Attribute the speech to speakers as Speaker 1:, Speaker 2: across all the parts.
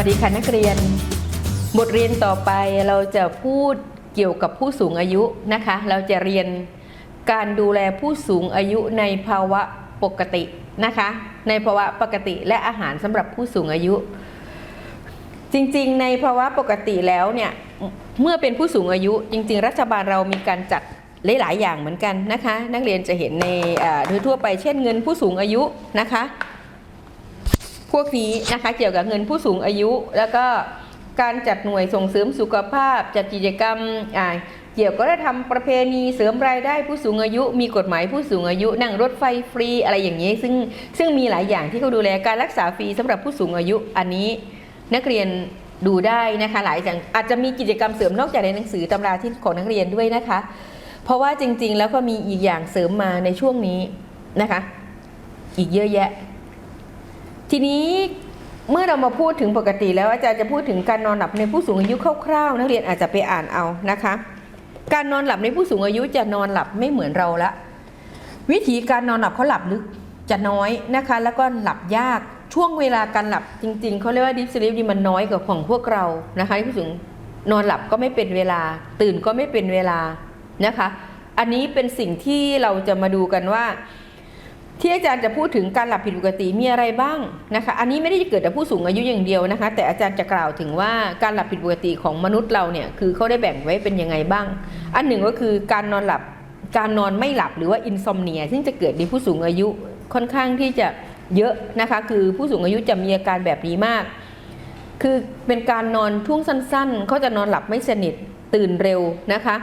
Speaker 1: สวัสดีค่ะนักเรียน บทเรียนต่อไปเราจะพูดเกี่ยวกับผู้สูงอายุนะคะ เราจะเรียนการดูแลผู้สูงอายุในภาวะปกตินะคะ ในภาวะปกติและอาหารสำหรับผู้สูงอายุ จริงๆ ในภาวะปกติแล้วเนี่ยเมื่อเป็นผู้สูงอายุจริง ๆ รัฐบาลเรามีการจัดหลายๆอย่างเหมือนกันนะคะ นักเรียนจะเห็นในโดยทั่วไปเช่นเงินผู้สูงอายุนะคะ พวกนี้นะคะเกี่ยวกับเงินผู้สูงอายุ แล้วก็การจัดหน่วยส่งเสริมสุขภาพ จัดกิจกรรมอ่าเกี่ยวกับวัฒนธรรมประเพณีเสริมรายได้ผู้สูงอายุ มีกฎหมายผู้สูงอายุ นั่งรถไฟฟรีอะไรอย่างนี้ ซึ่งซึ่งมีหลายอย่างที่เขาดูแลการรักษาฟรีสำหรับผู้สูงอายุอันนี้นักเรียนดูได้นะคะหลายอย่างอาจจะมีกิจกรรมเสริมนอกจากในหนังสือตำราที่ของนักเรียนด้วยนะคะ เพราะว่าจริงๆ แล้วก็มีอีกอย่างเสริมมาในช่วงนี้นะคะ อีกเยอะแยะ ทีนี้เมื่อเรามาพูดถึงปกติแล้วอาจารย์จะพูดถึงการนอนหลับในผู้สูงอายุคร่าวๆ นักเรียนอาจจะไปอ่านเอานะคะ การนอนหลับในผู้สูงอายุจะนอนหลับไม่เหมือนเราละวิธีการนอนหลับเขาหลับลึกจะน้อยนะคะ แล้วก็หลับยากช่วงเวลาการหลับจริงๆเขาเรียกว่าดิฟสลิปนี่มันน้อยกว่าของพวกเรานะคะที่ผู้สูงนอนหลับก็ไม่เป็นเวลา ตื่นก็ไม่เป็นเวลานะคะ อันนี้เป็นสิ่งที่เราจะมาดูกันว่า ที่อาจารย์จะพูดถึงการหลับผิดปกติมีอะไรบ้างนะคะ อันนี้ไม่ได้เกิดแต่ผู้สูงอายุอย่างเดียวนะคะ แต่อาจารย์จะกล่าวถึงว่าการหลับผิดปกติของมนุษย์เราเนี่ยคือเขาได้แบ่งไว้เป็นยังไงบ้าง อันหนึ่งก็คือการนอนหลับการนอนไม่หลับหรือว่าอินซอมเนีย ซึ่งจะเกิดในผู้สูงอายุค่อนข้างที่จะเยอะนะคะ คือผู้สูงอายุจะมีอาการแบบนี้มาก คือเป็นการนอนช่วงสั้นๆเขาจะนอนหลับไม่สนิทตื่นเร็วนะคะ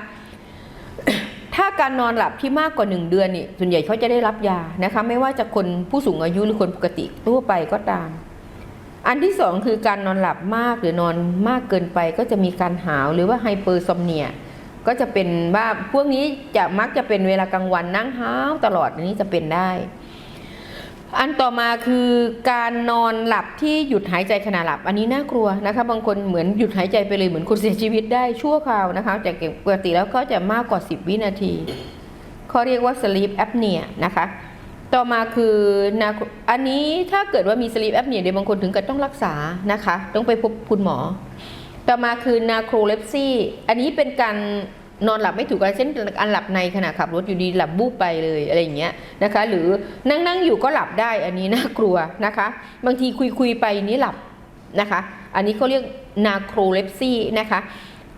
Speaker 1: ถ้าการนอนหลับที่มากกว่า 1 เดือนนี่ส่วนใหญ่เขาจะได้รับยานะคะไม่ว่าจะคนผู้สูงอายุหรือคนปกติทั่วไปก็ตาม อันที่สองคือการนอนหลับมากหรือนอนมากเกินไปก็จะมีการหาวหรือว่าไฮเปอร์ซอมเนียก็จะเป็นว่าพวกนี้จะมักจะเป็นเวลากลางวันนั่งห้าวตลอดอันนี้จะเป็นได้ อันต่อมาคือการนอนหลับที่หยุดหายใจขณะหลับ อันนี้น่ากลัวนะคะ บางคนเหมือนหยุดหายใจไปเลยเหมือนคนเสียชีวิตได้ชั่วคราวนะคะแต่ปกติแล้วก็จะมากกว่า 10 วินาทีเขาเรียกว่า sleep apnea นะคะ ต่อมาคือนาอันนี้ถ้าเกิดว่ามี sleep apnea เดี๋ยวบางคนถึงกับต้องรักษานะคะ ต้องไปพบคุณหมอ ต่อมาคือ narcolepsy อันนี้เป็นการ นอนหลับไม่ถูกกันเช่นการหลับในขณะขับรถอยู่ดีหลับบูบไปเลยอะไรอย่างเงี้ยนะคะ หรือนั่งนั่งอยู่ก็หลับได้อันนี้น่ากลัวนะคะ บางทีคุยคุยไปนี้หลับนะคะ อันนี้เขาเรียก narcolepsy นะคะ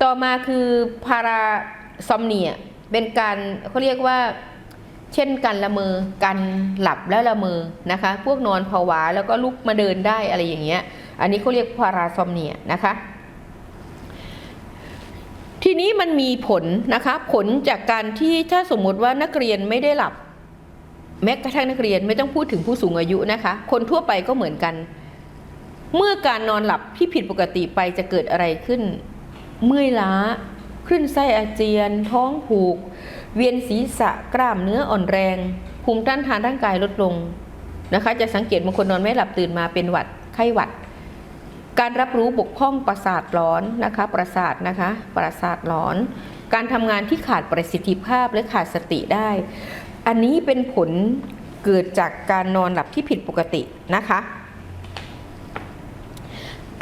Speaker 1: ต่อมาคือ parasomnia เป็นการเขาเรียกว่าเช่นการละเมอการหลับแล้วละเมอนะคะ พวกนอนผวาแล้วก็ลุกมาเดินได้อะไรอย่างเงี้ย อันนี้เขาเรียกพาราซอมเนียนะคะ ทีนี้มันมีผลนะคะผลจากการที่ถ้าสมมติว่านักเรียนไม่ได้หลับ แม้กระทั่งนักเรียนไม่ต้องพูดถึงผู้สูงอายุนะคะ คนทั่วไปก็เหมือนกัน เมื่อการนอนหลับที่ผิดปกติไปจะเกิดอะไรขึ้น เมื่อยล้าคลื่นไส้อาเจียน ท้องผูก เวียนศีรษะกล้ามเนื้ออ่อนแรง ภูมิต้านทานร่างกายลดลงนะคะ จะสังเกตบางคนนอนไม่หลับตื่นมาเป็นหวัดไข้หวัด การรับรู้บกพร่องประสาทร้อนนะคะประสาทนะคะประสาทร้อน การทำงานที่ขาดประสิทธิภาพและขาดสติได้ อันนี้เป็นผลเกิดจากการนอนหลับที่ผิดปกตินะคะ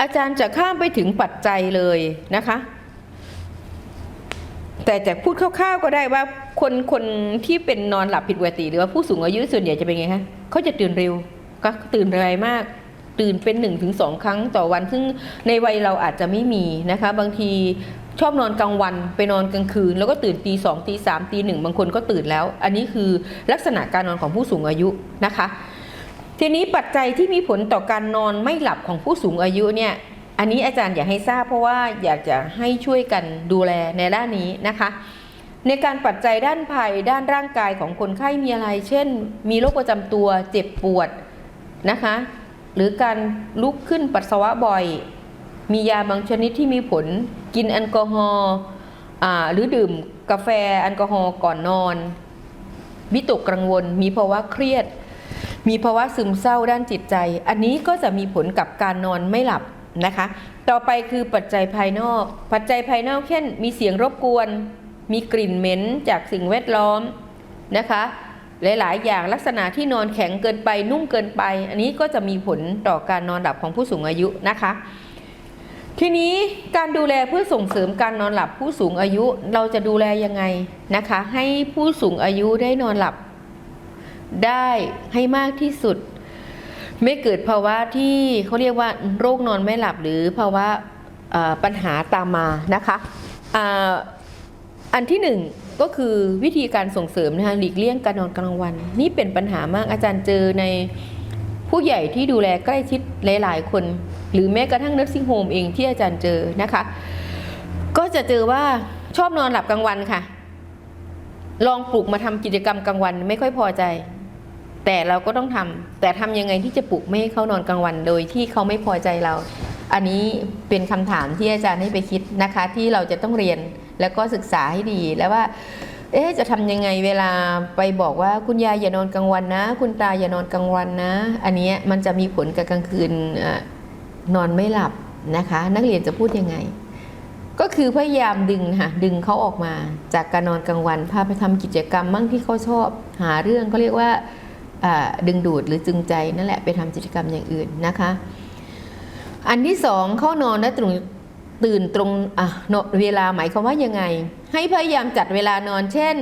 Speaker 1: อาจารย์จะข้ามไปถึงปัจจัยเลยนะคะ แต่จะพูดคร่าวๆก็ได้ว่าคนคนที่เป็นนอนหลับผิดปกติ หรือว่าผู้สูงอายุส่วนใหญ่จะเป็นไงคะเขาจะตื่นเร็วก็ตื่นไวมาก ตื่นเป็น1นถึงสครั้งต่อวัน ซึ่งในวัยเราอาจจะไม่มีนะคะ บางทีชอบนอนกลางวันไปนอนกลางคืน แล้วก็ตื่นตีสองตีสามตีหนึ่งบางคนก็ตื่นแล้ว อันนี้คือลักษณะการนอนของผู้สูงอายุนะคะ ทีนี้ปัจจัยที่มีผลต่อการนอนไม่หลับของผู้สูงอายุเนี่ยอันนี้อาจารย์อยากให้ทราบเพราะว่าอยากจะให้ช่วยกันดูแลในด้านนี้นะคะ ในการปัจจัยด้านภายด้านร่างกายของคนไข้มีอะไร เช่น มีโรคประจำตัวเจ็บปวดนะคะ หรือการลุกขึ้นปัสสาวะบ่อย มียาบางชนิดที่มีผล กินแอลกอฮอล์หรือดื่มกาแฟแอลกอฮอล์ก่อนนอน วิตกกังวล มีภาวะเครียด มีภาวะซึมเศร้าด้านจิตใจ อันนี้ก็จะมีผลกับการนอนไม่หลับนะคะ ต่อไปคือปัจจัยภายนอก ปัจจัยภายนอกเช่น มีเสียงรบกวน มีกลิ่นเหม็นจากสิ่งแวดล้อมนะคะ หลาย ๆ อย่างลักษณะที่นอนแข็งเกินไปนุ่มเกินไป อันนี้ก็จะมีผลต่อการนอนหลับของผู้สูงอายุนะคะ ทีนี้การดูแลเพื่อส่งเสริมการนอนหลับผู้สูงอายุเราจะดูแลยังไงนะคะ ให้ผู้สูงอายุได้นอนหลับ ได้ให้มากที่สุด ไม่เกิดภาวะที่เขาเรียกว่าโรคนอนไม่หลับหรือภาวะปัญหาตามมานะคะ อันที่หนึ่งก็คือวิธีการส่งเสริมนะคะหลีกเลี่ยงการนอนกลางวัน นี่เป็นปัญหามากอาจารย์เจอในผู้ใหญ่ที่ดูแลใกล้ชิดหลาย ๆ คน หรือแม้กระทั่ง nursing home เองที่อาจารย์เจอนะคะ ก็จะเจอว่าชอบนอนหลับกลางวันค่ะ ลองปลุกมาทำกิจกรรมกลางวันไม่ค่อยพอใจ แต่เราก็ต้องทำแต่ทำยังไงที่จะปลุกไม่ให้เขานอนกลางวัน โดยที่เขาไม่พอใจเรา อันนี้เป็นคำถามที่อาจารย์ให้ไปคิดนะคะ ที่เราจะต้องเรียน แล้วก็ศึกษาให้ดีแล้วว่า เอ๊ะจะทำยังไงเวลาไปบอกว่าคุณยายอย่านอนกลางวันนะ คุณตาอย่านอนกลางวันนะ อันนี้มันจะมีผลกับกลางคืนอนอนไม่หลับนะคะ นักเรียนจะพูดยังไง ก็คือพยายามดึงค่ะดึงเขาออกมา จากการนอนกลางวันพาไปทำกิจกรรมมั่งที่เขาชอบหาเรื่องเขาเรียกว่าดึงดูดหรือจึงใจนั่นแหละไปทำกิจกรรมอย่างอื่นนะคะ อันที่สองเข้านอนและตรง ตื่นตรงอะเวลาหมายความว่ายังไง ให้พยายามจัดเวลานอน เช่น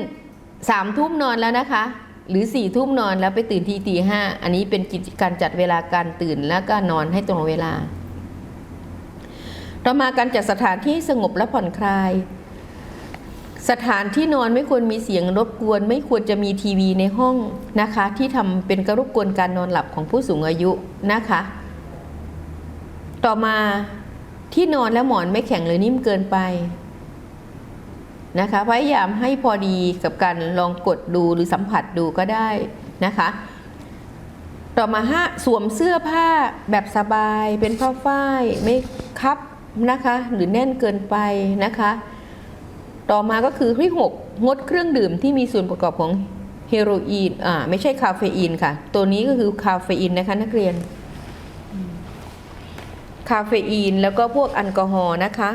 Speaker 1: สามทุ่มนอนแล้วนะคะ หรือสี่ทุ่มนอนแล้วไปตื่นทีตีห้าอันนี้เป็นกิจการจัดเวลาการตื่นแล้วก็นอนให้ตรงเวลา ต่อมาการจัดสถานที่สงบและผ่อนคลาย สถานที่นอนไม่ควรมีเสียงรบกวน ไม่ควรจะมีทีวีในห้องนะคะ ที่ทำเป็นกระรบกวนการนอนหลับของผู้สูงอายุนะคะ ต่อมา ที่นอนและหมอนไม่แข็งหรือนิ่มเกินไปนะคะพยายามให้พอดีกับการลองกดดูหรือสัมผัสดูก็ได้นะคะ ต่อมาห้าสวมเสื้อผ้าแบบสบายเป็นผ้าฝ้ายไม่คับนะคะหรือแน่นเกินไปนะคะ ต่อมาก็คือที่หกงดเครื่องดื่มที่มีส่วนประกอบของเฮโรอีนอ่าไม่ใช่คาเฟอีนค่ะ ตัวนี้ก็คือคาเฟอีนนะคะนักเรียน คาเฟอีน แล้วก็พวกแอลกอฮอล์นะคะ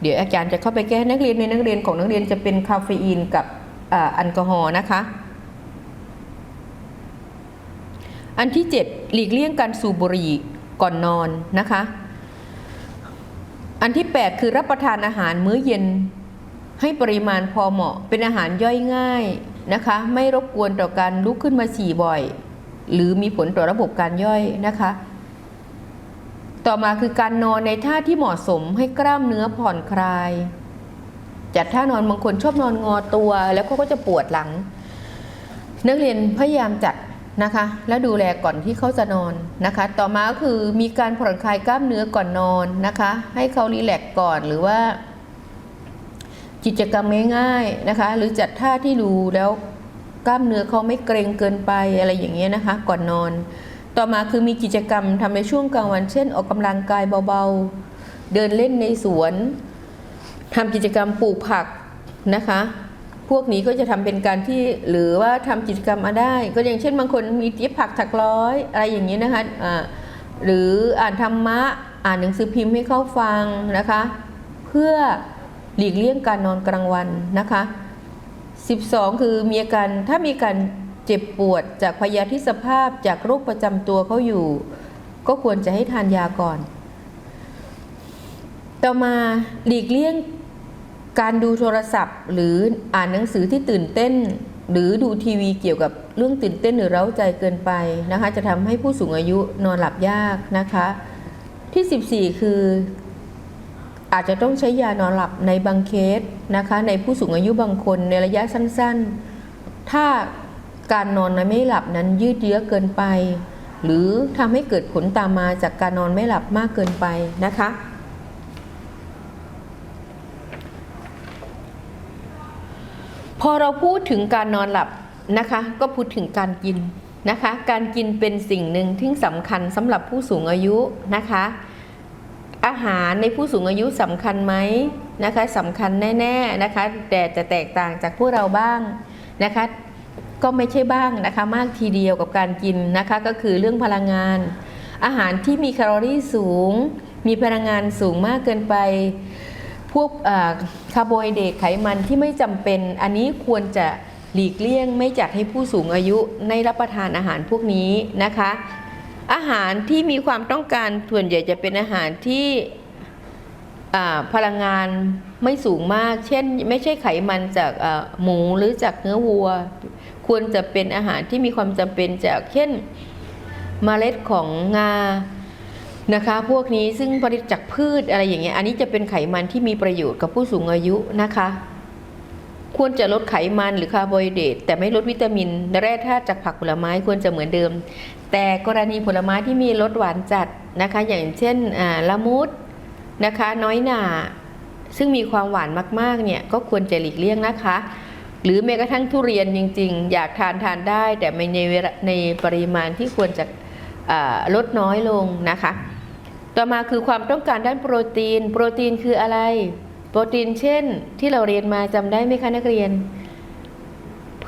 Speaker 1: เดี๋ยวอาจารย์จะเข้าไปแก้นักเรียนในนักเรียนของนักเรียนจะเป็นคาเฟอีนกับแอลกอฮอล์นะคะ อันที่ 7 หลีกเลี่ยงการสูบบุหรี่ก่อนนอนนะคะ อันที่ 8 คือรับประทานอาหารมื้อเย็นให้ปริมาณพอเหมาะเป็นอาหารย่อยง่ายนะคะ ไม่รบกวนต่อการลุกขึ้นมาฉี่บ่อย หรือมีผลต่อระบบการย่อยนะคะ ต่อมาคือการนอนในท่าที่เหมาะสมให้กล้ามเนื้อผ่อนคลาย จัดท่านอนบางคนชอบนอนงอตัวแล้วก็จะปวดหลัง นักเรียนพยายามจัดนะคะ แล้วดูแลก่อนที่เขาจะนอนนะคะ ต่อมาก็คือมีการผ่อนคลายกล้ามเนื้อก่อนนอนนะคะ ให้เขารีแลกก่อนหรือว่ากิจกรรมง่ายๆนะคะ หรือจัดท่าที่ดูแล้ว กล้ามเนื้อเขาไม่เกรงเกินไปอะไรอย่างเงี้ยนะคะ ก่อนนอน ต่อมาคือมีกิจกรรมทำในช่วงกลางวัน เช่น ออกกำลังกายเบาๆ เดินเล่นในสวนทำกิจกรรมปลูกผักนะคะ พวกนี้ก็จะทำเป็นการที่หรือว่าทำกิจกรรมมาได้ ก็อย่างเช่นบางคนมีเย็บผักถักร้อยอะไรอย่างนี้ยนะคะอ่าหรืออ่านธรรมะอ่านหนังสือพิมพ์ให้เขาฟังนะคะ เพื่อหลีกเลี่ยงการนอนกลางวันนะคะ 12 คือมีอาการถ้ามีการเจ็บปวดจากพยาธิสภาพจากโรคประจำตัวเขาอยู่ ก็ควรจะให้ทานยาก่อน ต่อมาหลีกเลี่ยงการดูโทรศัพท์ หรืออ่านหนังสือที่ตื่นเต้น หรือดูทีวีเกี่ยวกับเรื่องตื่นเต้นหรือเร้าใจเกินไปนะคะ จะทำให้ผู้สูงอายุนอนหลับยากนะคะ ที่ 14 คือ อาจจะต้องใช้ยานอนหลับในบางเคสนะคะ ในผู้สูงอายุบางคนในระยะสั้นๆ ถ้าการนอนไม่หลับนั้นยืดเยื้อเกินไป หรือทำให้เกิดผลตามมาจากการนอนไม่หลับมากเกินไปนะคะ พอเราพูดถึงการนอนหลับนะคะ ก็พูดถึงการกินนะคะ การกินเป็นสิ่งหนึ่งที่สำคัญสำหรับผู้สูงอายุนะคะ อาหารในผู้สูงอายุสำคัญไหมนะคะสำคัญแน่ๆนะคะแต่จะแตกต่างจากพวกเราบ้างนะคะก็ไม่ใช่บ้างนะคะมากทีเดียวกับการกินนะคะก็คือเรื่องพลังงาน อาหารที่มีแคลอรี่สูง มีพลังงานสูงมากเกินไป พวกคาร์โบไฮเดรตไขมันที่ไม่จำเป็น อันนี้ควรจะหลีกเลี่ยงไม่จัดให้ผู้สูงอายุในรับประทานอาหารพวกนี้นะคะ อาหารที่มีความต้องการส่วนใหญ่จะเป็นอาหารที่พลังงานไม่สูงมาก เช่น ไม่ใช่ไขมันจากหมูหรือจากเนื้อวัว ควรจะเป็นอาหารที่มีความจำเป็นจากเช่นเมล็ดของงานะคะ พวกนี้ซึ่งผลิตจากพืชอะไรอย่างเงี้ยอันนี้จะเป็นไขมันที่มีประโยชน์กับผู้สูงอายุนะคะ ควรจะลดไขมันหรือคาร์โบไฮเดรตแต่ไม่ลดวิตามิน และแร่ธาตุจากผักผลไม้ควรจะเหมือนเดิม แต่กรณีผลไม้ที่มีรสหวานจัดนะคะ อย่างเช่นละมุดนะคะ น้อยหน่าซึ่งมีความหวานมากๆเนี่ยก็ควรจะหลีกเลี่ยงนะคะ หรือแม้กระทั่งทุเรียนจริง ๆ อยากทานทานได้ แต่ไม่ในในปริมาณที่ควรจะลดน้อยลงนะคะ ต่อมาคือความต้องการด้านโปรตีน โปรตีนคืออะไร โปรตีนเช่นที่เราเรียนมาจำได้ไหมคะนักเรียน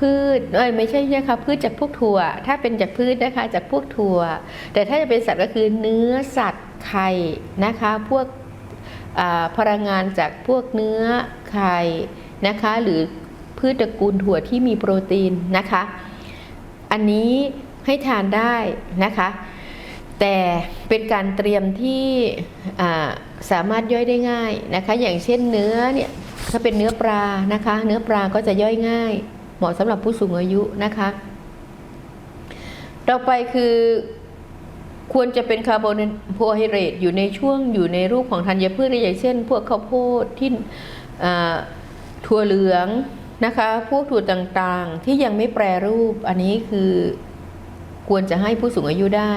Speaker 1: พืชเอ้ยไม่ใช่นะคะพืชจากพวกถั่ว ถ้าเป็นจากพืชนะคะจากพวกถั่ว แต่ถ้าจะเป็นสัตว์ก็คือเนื้อสัตว์ไข่นะคะ พวกพลังงานจากพวกเนื้อไข่นะคะ หรือพืชตระกูลถั่วที่มีโปรตีนนะคะ อันนี้ให้ทานได้นะคะ แต่เป็นการเตรียมที่สามารถย่อยได้ง่ายนะคะ อย่างเช่นเนื้อเนี่ยถ้าเป็นเนื้อปลานะคะ เนื้อปลาก็จะย่อยง่าย เหมาะสำหรับผู้สูงอายุนะคะต่อไปคือควรจะเป็นคาร์โบไฮเดรตอยู่ในช่วงอยู่ในรูปของธัญพืชอย่างเช่น พวกข้าวโพดที่ถั่วเหลืองนะคะ พวกถั่วต่างๆที่ยังไม่แปรรูป อันนี้คือควรจะให้ผู้สูงอายุได้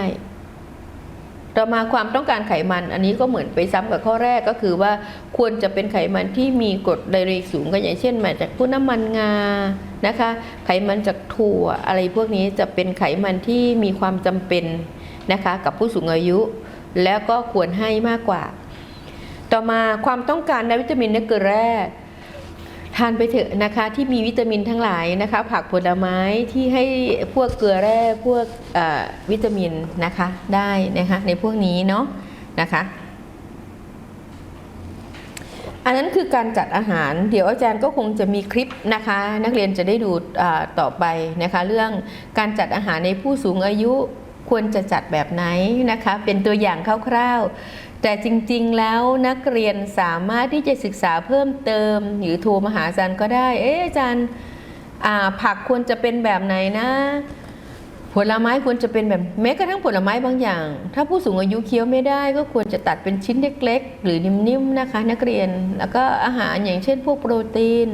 Speaker 1: ต่อมาความต้องการไขมันอันนี้ก็เหมือนไปซ้ำกับข้อแรกก็คือว่าควรจะเป็นไขมันที่มีกรดไดเรกสูงก็อย่างเช่น มาจากพวกน้ำมันงานะคะ ไขมันจากถั่วอะไรพวกนี้จะเป็นไขมันที่มีความจำเป็นนะคะกับผู้สูงอายุ แล้วก็ควรให้มากกว่า ต่อมาความต้องการในวิตามินและเกลือแร่ ทานไปเถอะนะคะที่มีวิตามินทั้งหลายนะคะ ผักผลไม้ที่ให้พวกเกลือแร่พวกวิตามินนะคะได้นะคะในพวกนี้เนาะนะคะ อันนั้นคือการจัดอาหาร เดี๋ยวอาจารย์ก็คงจะมีคลิปนะคะ นักเรียนจะได้ดูต่อไปนะคะ เรื่องการจัดอาหารในผู้สูงอายุควรจะจัดแบบไหนนะคะ เป็นตัวอย่างคร่าวๆ แต่จริงๆแล้วนักเรียนสามารถที่จะศึกษาเพิ่มเติม หรือโทรมาหาอาจารย์ก็ได้ เอ๊ะอาจารย์ผักควรจะเป็นแบบไหนนะ ผลไม้ควรจะเป็นแบบแม้กระทั่งผลไม้บางอย่าง ถ้าผู้สูงอายุเคี้ยวไม่ได้ ก็ควรจะตัดเป็นชิ้นเล็กๆ หรือนิ่มๆนะคะ นักเรียนแล้วก็อาหารอย่างเช่น พวกโปรตีน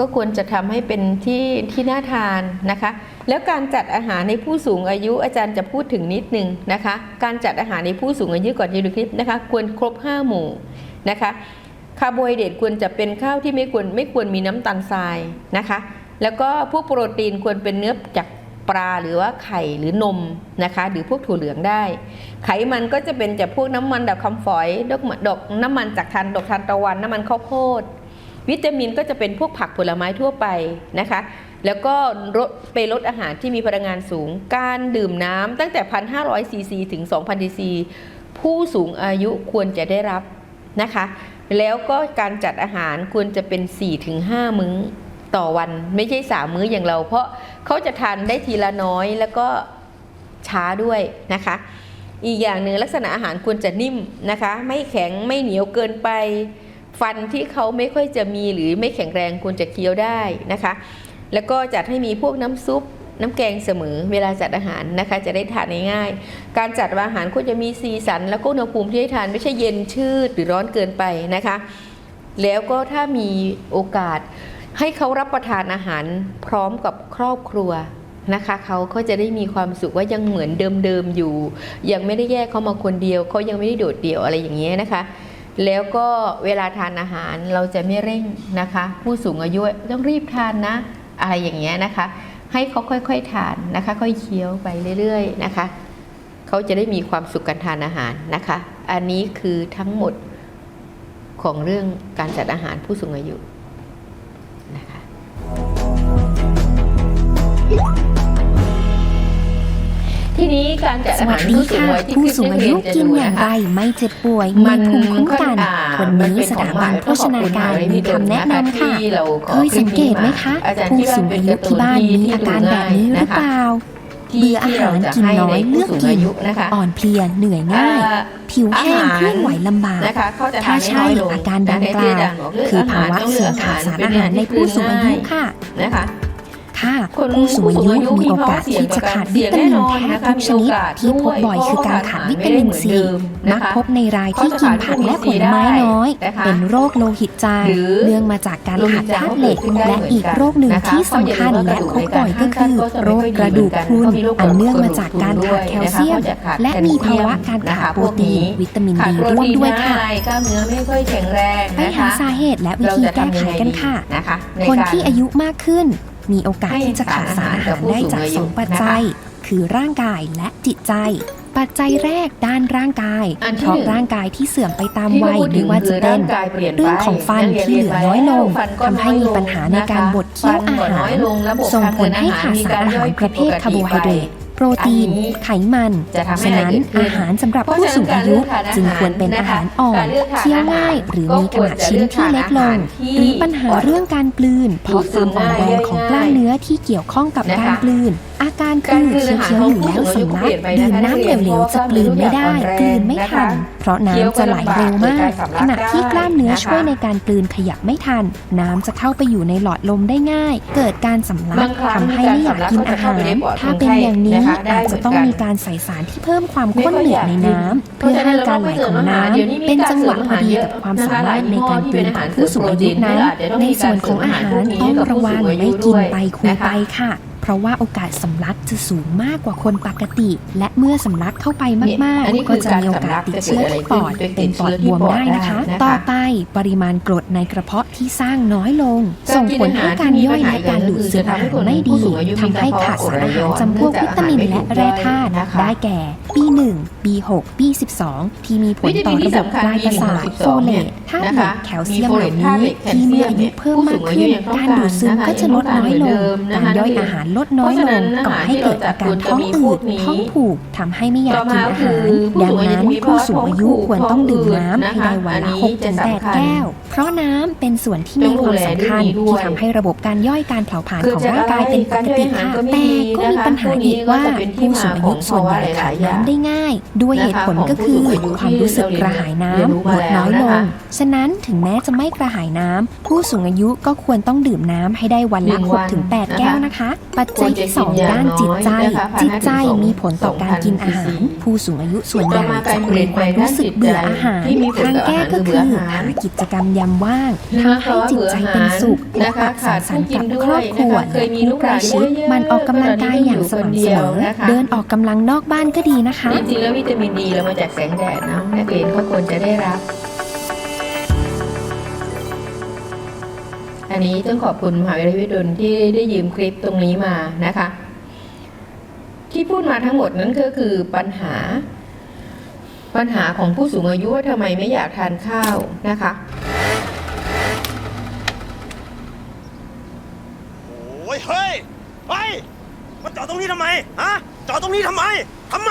Speaker 1: ก็ควรจะทำให้เป็นที่ที่น่าทานนะคะ แล้วการจัดอาหารในผู้สูงอายุอาจารย์จะพูดถึงนิดนึงนะคะ การจัดอาหารในผู้สูงอายุก่อนจะดูคลิปนะคะ ควรครบ 5 หมู่นะคะคาร์โบไฮเดรตควรจะเป็นข้าวที่ไม่ควรไม่ควรมีน้ำตาลทรายนะคะ แล้วก็พวกโปรตีนควรเป็นเนื้อจากปลาหรือว่าไข่หรือนมนะคะ หรือพวกถั่วเหลืองได้ ไขมันก็จะเป็นจากพวกน้ำมันดอกคำฝอยดอกดอกน้ำมันจากทานดอกทานตะวันน้ำมันข้าวโพด วิตามินก็จะเป็นพวกผักผลไม้ทั่วไปนะคะ แล้วก็ลดไปลดอาหารที่มีพลังงานสูง การดื่มน้ำตั้งแต่ 1,500ซีซีถึง 2,000ซีซีผู้สูงอายุควรจะได้รับนะคะ แล้วก็การจัดอาหารควรจะเป็น 4-5 มื้อต่อวันไม่ใช่ 3 มื้ออย่างเรา เพราะเขาจะทานได้ทีละน้อยแล้วก็ช้าด้วยนะคะ อีกอย่างหนึ่งลักษณะอาหารควรจะนิ่มนะคะ ไม่แข็งไม่เหนียวเกินไป ฟันที่เขาไม่ค่อยจะมีหรือไม่แข็งแรงควรจะเคี้ยวได้นะคะ แล้วก็จัดให้มีพวกน้ำซุปน้ำแกงเสมอเวลาจัดอาหารนะคะ จะได้ทานง่ายๆ การจัดอาหารควรจะมีสีสัน แล้วก็อุณหภูมิที่ให้ทานไม่ใช่เย็นชืดหรือร้อนเกินไปนะคะ แล้วก็ถ้ามีโอกาสให้เขารับประทานอาหารพร้อมกับครอบครัวนะคะเขาก็จะได้มีความสุขว่ายังเหมือนเดิมๆอยู่ ยังไม่ได้แยกเขามาคนเดียวเขายังไม่ได้โดดเดี่ยวอะไรอย่างเงี้ยนะคะ แล้วก็เวลาทานอาหารเราจะไม่เร่งนะคะ ผู้สูงอายุต้องรีบทานนะ อะไรอย่างเงี้ยนะคะ ให้เขาค่อยๆทานนะคะ ค่อยเคี้ยวไปเรื่อยๆนะคะเขาจะได้มีความสุขการทานอาหารนะคะ อันนี้คือทั้งหมดของเรื่องการจัดอาหารผู้สูงอายุ การจัด
Speaker 2: ส
Speaker 1: อา
Speaker 2: วั
Speaker 1: หา
Speaker 2: ส
Speaker 1: ร
Speaker 2: ดี
Speaker 1: ผู้สูง
Speaker 2: ค่ะ
Speaker 1: วัยที่
Speaker 2: ผู้สูงอายุ
Speaker 1: คลิป
Speaker 2: กิน
Speaker 1: จะดู
Speaker 2: อย่างะไร
Speaker 1: คะ
Speaker 2: ไม่เจ็บป่วย
Speaker 1: มั
Speaker 2: มี
Speaker 1: น
Speaker 2: ภูมิคุ้มกัน
Speaker 1: อ่า
Speaker 2: วันนี้สถาบันโภชนาการมีคำแนะนำค่ะ
Speaker 1: ที่เราขอ
Speaker 2: เคยสังเกตไหมคะ
Speaker 1: อาจารย์
Speaker 2: ผู้
Speaker 1: คิดว่า
Speaker 2: สูง
Speaker 1: เป็น
Speaker 2: อายุที่บ้านมีอาการแบบนี้หรือเปล่า
Speaker 1: ที่
Speaker 2: เบื่ออา
Speaker 1: ที่
Speaker 2: หาร
Speaker 1: เราจะ
Speaker 2: กิน
Speaker 1: ให้
Speaker 2: น้อย
Speaker 1: ใน
Speaker 2: เลื
Speaker 1: ผู้
Speaker 2: อก
Speaker 1: สูง
Speaker 2: กิน
Speaker 1: อายุนะคะ
Speaker 2: อ่อนเพลียเหนื่อยง่าย
Speaker 1: เอ่อ
Speaker 2: ผิวแห้ง
Speaker 1: อาหาร
Speaker 2: เคลื่อนไหวลำบาก
Speaker 1: นะคะเขาจะ
Speaker 2: ถ้า
Speaker 1: ทานให้
Speaker 2: ใช่
Speaker 1: น้อยลง
Speaker 2: อาการดังกล่าว
Speaker 1: แต่ที่อจรย์บกเลืก
Speaker 2: คือภาวะ
Speaker 1: ต้ง
Speaker 2: เสื่อมขาดสารอาหารในผู้สูงอายุค่ะ
Speaker 1: นะคะ
Speaker 2: ค่ะ
Speaker 1: คน
Speaker 2: ผู้สูงอายุ
Speaker 1: ผู้สูงอายุ
Speaker 2: มีโอกาสที่จะขาดวิตามินแทบทุกชนิดที่พบบ่อยคือการขาดวิตามินซีมักพบในรายที่กินผักและผลไม้น้อย เป็นโรคโลหิตจางเนื่องมาจากการขาดธาตุเหล็ก และอีกโรคหนึ่งที่สำคัญและพบบ่อยก็คือโรคกระดูกพรุนอันเนื่องมาจากการขาดแคลเซียม และมีภาวะการขาดโปรตีนวิตามิน
Speaker 1: ขาด
Speaker 2: ดี
Speaker 1: โปร
Speaker 2: ร่วม
Speaker 1: ตีน
Speaker 2: ด้วยค่ะ
Speaker 1: ง่ายกล้ามเนื้อไม่ค่อยแข็งแรง
Speaker 2: ไป
Speaker 1: นะ
Speaker 2: หา
Speaker 1: คะ
Speaker 2: สาเหตุและวิธีแก้ไขกันค่ะ
Speaker 1: นะคะใน
Speaker 2: คน
Speaker 1: การ
Speaker 2: ที่อายุมากขึ้น มีโอกาสที่จะขาดสารอาหารได้จากสองปัจจัย คือร่างกายและจิตใจ ปัจจัยแรกด้านร่างกาย
Speaker 1: อันที่
Speaker 2: เพราะ
Speaker 1: หนึ่ง
Speaker 2: ร่างกายที่เสื่อมไปตาม
Speaker 1: ที่
Speaker 2: วัย
Speaker 1: พูด
Speaker 2: ห
Speaker 1: ถึ
Speaker 2: รืองว่าจะ
Speaker 1: คือ
Speaker 2: เป็
Speaker 1: ร่านงกายเปลี่ยนไป
Speaker 2: เรื่องของฟันที่เหลือน้อยลง
Speaker 1: ฟันก็
Speaker 2: ทำให้มีปัญหาในการบดเคี้ยวอา
Speaker 1: ฟันก็
Speaker 2: หา
Speaker 1: น้
Speaker 2: ร
Speaker 1: ยลงระบบ
Speaker 2: ส่งผลให้
Speaker 1: ทง
Speaker 2: ขาด
Speaker 1: เดินอาหาร
Speaker 2: สารอาหารประเภท
Speaker 1: มีก
Speaker 2: คาร์โบไฮเดรตโปรตีน
Speaker 1: อันนี้
Speaker 2: ไขมัน
Speaker 1: จะทำให้
Speaker 2: ฉะนั้น
Speaker 1: ละเอียดขึ้น
Speaker 2: อาหารสำหรับ
Speaker 1: เพราะ
Speaker 2: ผู้
Speaker 1: ฉะนั้น
Speaker 2: สูงอายุ
Speaker 1: การเลือกทานอาหาร
Speaker 2: จึงควรเป็นอาหารอ่อน
Speaker 1: การเลือกทาน
Speaker 2: เคี้ยวง่าย
Speaker 1: อาหาร
Speaker 2: หรือ
Speaker 1: ก็
Speaker 2: มีขนาดชิ้นที่เล็กลง
Speaker 1: ที่
Speaker 2: หรือปัญหาเรื่องการกลืนเพราะความอ่อนแรงของกล้ามเนื้อที่เกี่ยวข้องกับ
Speaker 1: นะคะ
Speaker 2: การกลืน อาการก
Speaker 1: การ
Speaker 2: ลื
Speaker 1: กลื
Speaker 2: น
Speaker 1: นอาหาร
Speaker 2: เคี้ยวๆอยู่แล้ว
Speaker 1: ของผู้สูง
Speaker 2: สำ
Speaker 1: อายุ
Speaker 2: ลัก
Speaker 1: เปลี่ยนไปนะคะ
Speaker 2: ดื่มน้ำเหลวๆจะกลืนไม่ได้
Speaker 1: เพราะว่า
Speaker 2: กลืนไม่ทัน เพราะน้ำจะไหลเร็วมาก ขณะที่กล้ามเนื้อช่วยในการกลืนขยับไม่ทัน น้ำจะเข้าไปอยู่ในหลอดลมได้ง่าย เกิดการสำลั
Speaker 1: บากงครั้ง
Speaker 2: ทำให้ไม่อยากกินอาหาร ถ้าเป็นอย่างนี้
Speaker 1: นะคะได้
Speaker 2: อาจจะต้อง
Speaker 1: เหมือนกัน
Speaker 2: มีการใส่สารที่เพิ่มความข้นเหนือในน้ำเพื่อให้การไหลของน้ำเป็นจังหวะพอดีกับความสามารถในการกลืนของผู้สูงอายุนั้นในส่วนของอาหารต้องระวังไม่กินไปคุยไปค่ะ เพราะว่าโอกาสสำลักจะสูงมากกว่าคนปกติ และเมื่อสำลักเข้าไปมาก
Speaker 1: อันนี้
Speaker 2: ๆ
Speaker 1: คื
Speaker 2: ก็
Speaker 1: อ
Speaker 2: จะมีโอกาสติดเชื้อที่ปอด
Speaker 1: การสำลักจะเกิดอะไรขึ้น
Speaker 2: เป็นปอดบวมได้นะคะ
Speaker 1: ติดเชื้อที่ปอดได้นะคะ
Speaker 2: ต่อไปปริมาณกรดในกระเพาะที่สร้างน้อยลง ส่งผลให้การย่อยและการดูดซึมอาหารไม่ดีทำให้ขาดสารอาหารจำพวกวิตามินและแร่ธาตุได้แก่ B1 B6 B12 ที่มีผลต่อระบบปลายประสาทโฟเลตธาตุเหล็กแคลเซียมเหล่านี้ที่เมื่ออายุเพิ่มมากขึ้นการดูดซึมก็จะลดน้อยลงการย่อยอาหารลดน้อยลงก่อให้เกิดอาการท้องอืดท้องผูกทำให้ไม่อยากกินอาหารดังนั้นผู้สูงอายุควรต้องดื่มน้ำให้ได้วันละ6ถึง8แก้ว เพราะน้ำเป็นส่วนที่มีความสำคัญที่ทำให้ระบบการย่อยการเผาผลาญของร่างกายเป็นปกติค่ะแต่ก็มีปัญหาอีกว่าผู้สูงอายุส่วนใหญ่ขาดน้ำได้ง่าย ด้วยเหตุผลก็คือความรู้สึกกระหายน้ำลดน้อยลงฉะนั้นถึงแม้จะไม่กระหายน้ำผู้สูงอายุก็ควรต้องดื่มน้ำให้ได้วันละ6ถึง8แก้วนะคะปััจจัยที่สองด้านจิตใจ จิตใจมีผลต่อการกินอาหาร ผู้สูงอายุส่วนใหญ่จะมีความรู้สึกเบื่ออาหารทางแก้ก็คือหากิจกรรมยามว่างทำให้จิตใจเป็นสุขและ
Speaker 1: นะคะ
Speaker 2: สั
Speaker 1: ขาด
Speaker 2: งสรร
Speaker 1: ผู้
Speaker 2: ค์
Speaker 1: กิ
Speaker 2: กันบ
Speaker 1: ด้
Speaker 2: ครอบครัวและ
Speaker 1: มี
Speaker 2: ผู้
Speaker 1: ลูก
Speaker 2: ใกล้
Speaker 1: ลา
Speaker 2: ชิดมันออกกำลังกายอย่างสม่ำเสมอเดินออกกำลังนอกบ้านก็ดีนะคะ
Speaker 1: จริงๆแล้ววิตามินดีเรามาจากแสงแดดนะนักเรียนก็ควรจะได้รับ อันนี้ต้องขอบคุณมหาวิทยาลัยวิทยาลัยที่ได้ยืมคลิปตรงนี้มานะคะ ที่พูดมาทั้งหมดนั้นก็คือปัญหา ปัญหาของผู้สูงอายุว่าทำไมไม่อยากทานข้าวนะคะ
Speaker 3: โอ้ยเฮ้ยเฮ้ยมาจอดตรงนี้ทำไมฮะจอดตรงนี้ทำไมทำไม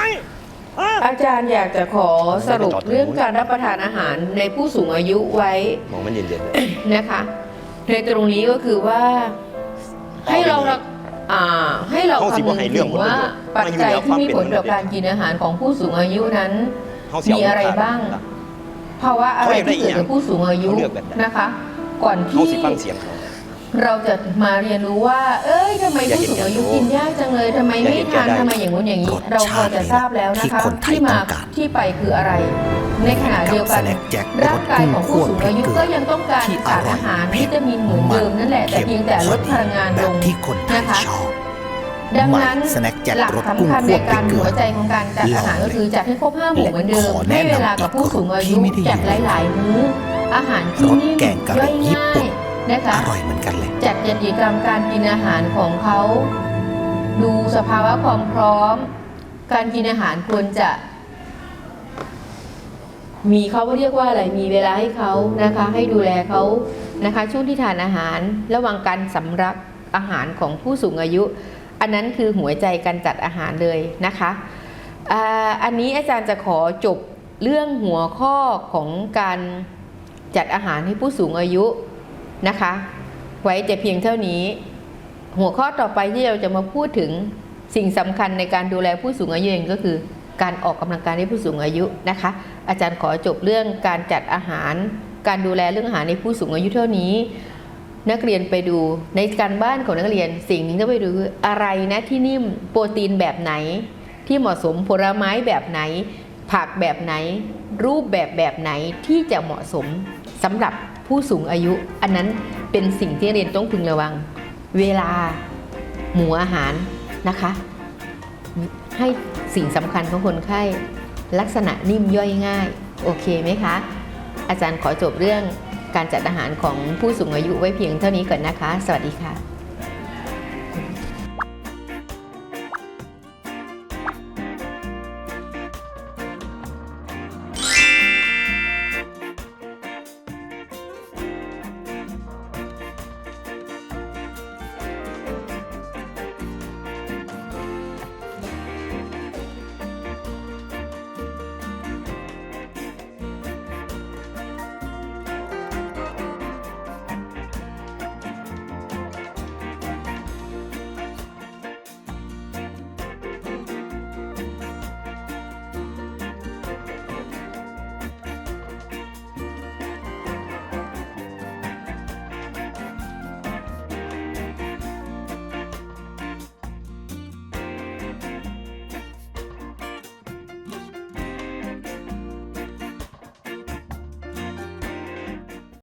Speaker 3: ฮะ
Speaker 1: อาจารย์อยากจะขอสรุปเรื่องการรับประทานอาหารในผู้สูงอายุไว้
Speaker 3: มองมันเย็นๆเลย
Speaker 1: นะคะ ในตรงนี้ก็คือว่าให้เราระอ่าให้เรา
Speaker 3: เขาสิ
Speaker 1: คำ
Speaker 3: บ่
Speaker 1: นึ
Speaker 3: ให้
Speaker 1: ง
Speaker 3: เรื่
Speaker 1: ถึ
Speaker 3: อง
Speaker 1: งว่า
Speaker 3: ผลประโยชน์
Speaker 1: ปัจจัยที่มีผลต่อ
Speaker 3: มันอยู่แล้ว
Speaker 1: การกินอาหารของผู้สูงอายุนั้น
Speaker 3: เขาเสีย
Speaker 1: มีอะไรบ้าง ภาวะอะไรที่เกิดกับผู้สูงอายุ
Speaker 3: เขาเลือกแบบไหน
Speaker 1: นะคะ ก่อน
Speaker 3: เขา
Speaker 1: ที่
Speaker 3: สิฟัง เสียงเขา
Speaker 1: เราจะมาเรียนรู้ว่า เอ้ยทำไม
Speaker 3: อยาก
Speaker 1: ผู้
Speaker 3: เห็น
Speaker 1: สูงอายุ
Speaker 3: อยากรู้
Speaker 1: กินยากจังเลยทำไม
Speaker 3: อยาก
Speaker 1: ไม่
Speaker 3: เห็น
Speaker 1: ทาน
Speaker 3: อยากได้
Speaker 1: ทำไมอย่างงู้นอย่างนี้
Speaker 4: รส
Speaker 1: เราพอ
Speaker 4: ชาติ
Speaker 1: จะทราบแล้ว
Speaker 4: ที่
Speaker 1: นะคะ
Speaker 4: คนไทย
Speaker 1: ที่มา
Speaker 4: ต้องการ
Speaker 1: ที่ไปคืออะไร ในขณะเดียวกัน
Speaker 4: กับ Snack Jack
Speaker 1: ร่างกายของผู้สูงอายุก็ยังต้องการ
Speaker 4: ที่อ
Speaker 1: สาร
Speaker 4: ร่อย
Speaker 1: อาหาร
Speaker 4: เผ็ด
Speaker 1: วิตามินเหมือนเดิมนั่นแหละแต่เพียงแต่ลดพลังงาน
Speaker 4: แบ
Speaker 1: ล
Speaker 4: บ
Speaker 1: ง
Speaker 4: ที่คนไทย
Speaker 1: นะคะ
Speaker 4: ชอบ
Speaker 1: ดังนั้น
Speaker 4: ใหม่ Snack Jack
Speaker 1: หลัก
Speaker 4: รสกุ้ง
Speaker 1: สำคัญในการ
Speaker 4: คั่วพริกเกลือ
Speaker 1: หัวใจของการจัดอาหารก็คือจัดให้ครบห้าหมู่เหมือนเดิม
Speaker 4: และขอ
Speaker 1: ให้
Speaker 4: แนะนำ
Speaker 1: เวลากับผู้สูงอายุ
Speaker 4: ที่ไม่ได้
Speaker 1: จัดหลาย ๆ มื้ออาหารที่
Speaker 4: รส
Speaker 1: นิ่ม
Speaker 4: แกงกะหรี่
Speaker 1: ย่อย
Speaker 4: ญี่
Speaker 1: ง่า
Speaker 4: ปุ่
Speaker 1: ย
Speaker 4: น
Speaker 1: นะคะ
Speaker 4: อร่อยเหมือนกันเลย
Speaker 1: จัดกิจกรรมการกินอาหารของเขาดูสภาวะความพร้อม การกินอาหารควรจะ มีเขาเรียกว่าอะไรมีเวลาให้เขานะคะ ให้ดูแลเขานะคะ ช่วงที่ทานอาหารระหว่างการสำรับอาหารของผู้สูงอายุ อันนั้นคือหัวใจการจัดอาหารเลยนะคะอ่าอันนี้อาจารย์จะขอจบเรื่องหัวข้อของการจัดอาหารให้ผู้สูงอายุ นะคะ ไว้แต่เพียงเท่านี้ หัวข้อต่อไปที่เราจะมาพูดถึงสิ่งสำคัญในการดูแลผู้สูงอายุเองก็คือ การออกกำลังกายให้ผู้สูงอายุนะคะ อาจารย์ขอจบเรื่องการจัดอาหาร การดูแลเรื่องอาหารในผู้สูงอายุเท่านี้ นักเรียนไปดูในการบ้านของนักเรียน สิ่งที่ต้องไปดูคืออะไรนะที่นิ่มโปรตีนแบบไหน ที่เหมาะสมผลไม้แบบไหน ผักแบบไหน รูปแบบแบบไหนที่จะเหมาะสมสำหรับ ผู้สูงอายุ อันนั้นเป็นสิ่งที่เรียนต้องพึงระวัง เวลาหมู่อาหารนะคะ ให้สิ่งสำคัญของคนไข้ ลักษณะนิ่มย่อยง่าย โอเคไหมคะ อาจารย์ขอจบเรื่องการจัดอาหารของผู้สูงอายุไว้เพียงเท่านี้ก่อนนะคะ สวัสดีค่ะ